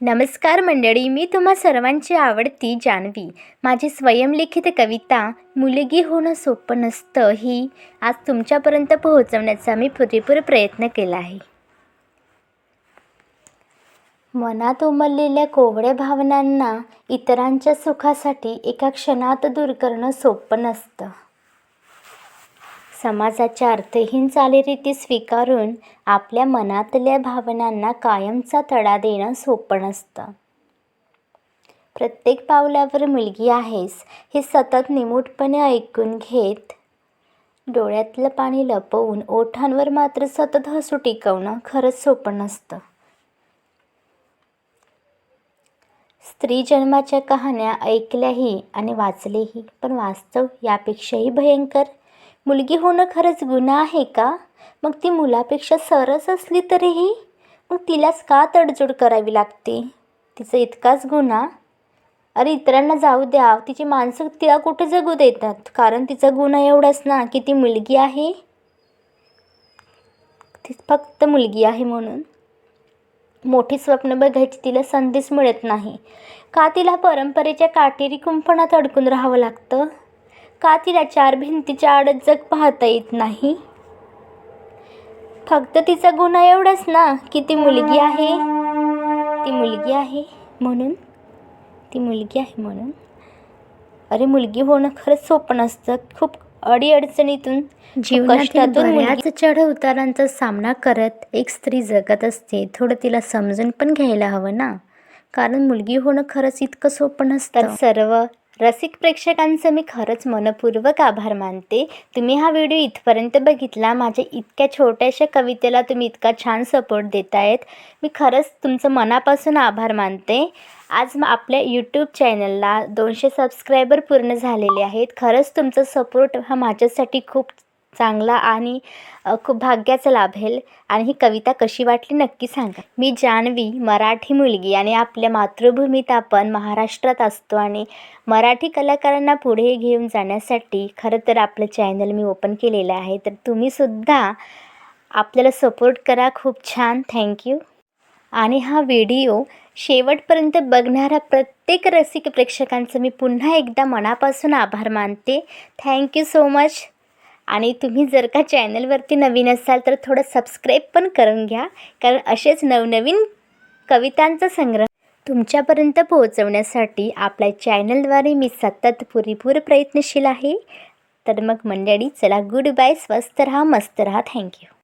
नमस्कार मंडळी मी तुम्हा सर्वांची आवडती जानवी माझी स्वयंलिखित कविता मुलगी होणं सोपं नसतं ही आज तुमच्यापर्यंत पोहोचवण्याचा मी पुरेपूर प्रयत्न केला आहे. मनात उमललेल्या कोवड्या भावनांना इतरांच्या सुखासाठी एका क्षणात दूर करणं सोपं नसतं. समाजाच्या अर्थहीन चालीरीती स्वीकारून आपल्या मनातल्या भावनांना कायमचा तडा देणं सोपं नसतं. प्रत्येक पावलावर मुलगी आहेस हे सतत निमूटपणे ऐकून घेत डोळ्यातलं पाणी लपवून ओठांवर मात्र सतत हसू टिकवणं खरंच सोपं नसतं. स्त्री जन्माच्या कहाण्या ऐकल्याही आणि वाचलेही पण वास्तव यापेक्षाही भयंकर मुलगी होणं खरंच गुन्हा आहे का? मग ती मुलापेक्षा सरस असली तरीही? मग तिलाच का तडजोड करावी लागते? तिचा इतकाच गुन्हा? अरे इतरांना जाऊ द्या. तिची माणसं तिला कुठे जगू देतात? कारण तिचा गुन्हा एवढाच ना की ती मुलगी आहे? ती फक्त मुलगी आहे म्हणून. मोठी स्वप्न बघायची तिला संधीच मिळत नाही. का तिला परंपरेच्या काटेरी कुंपणात अडकून राहावं लागतं? का तिला चार भिंतीच्या आडत जग पाहता येत नाही. फक्त तिचा गुन्हा एवढाच ना की ती मुलगी आहे. ती मुलगी आहे म्हणून ती मुलगी आहे म्हणून. अरे मुलगी होणं खरंच सोपं नसतं. खूप अडीअडचणीतून मुलगी बऱ्याच चढ उतारांचा सामना करत एक स्त्री जगत असते. थोडं तिला समजून पण घ्यायला हवं ना. कारण मुलगी होणं खरंच इतकं सोपं नसतं. सर्व रसिक प्रेक्षकांचं मी खरंच मनपूर्वक आभार मानते. तुम्ही हा व्हिडिओ इथपर्यंत बघितला माझ्या इतक्या छोट्याशा कवितेला तुम्ही इतका छान सपोर्ट देतायत. मी खरंच तुमचं मनापासून आभार मानते. आज मग आपल्या यूट्यूब चॅनलला दोनशे सबस्क्रायबर पूर्ण झालेले आहेत. खरंच तुमचा सपोर्ट हा माझ्यासाठी खूप चांगला आणि खूप भाग्याचा लाभेल आणि ही कविता कशी वाटली नक्की सांगा. मी जान्हवी मराठी मुलगी आणि आपल्या मातृभूमीत आपण महाराष्ट्रात असतो आणि मराठी कलाकारांना पुढे घेऊन जाण्यासाठी खरं तर आपलं चॅनल मी ओपन केलेलं आहे. तर तुम्हीसुद्धा आपल्याला सपोर्ट करा. खूप छान. थँक्यू आणि हा व्हिडिओ शेवटपर्यंत बघणाऱ्या प्रत्येक रसिक प्रेक्षकांचं मी पुन्हा एकदा मनापासून आभार मानते. थँक्यू सो मच आणि तुम्ही जर का चॅनलवरती नवीन असाल तर थोडं सबस्क्राईब पण करून घ्या. कारण असेच नवनवीन कवितांचा संग्रह तुमच्यापर्यंत पोहोचवण्यासाठी आपल्या चॅनलद्वारे मी सतत पुरेपूर प्रयत्नशील आहे. तर मग मंडळी चला गुड बाय स्वस्त राहा मस्त राहा. थँक्यू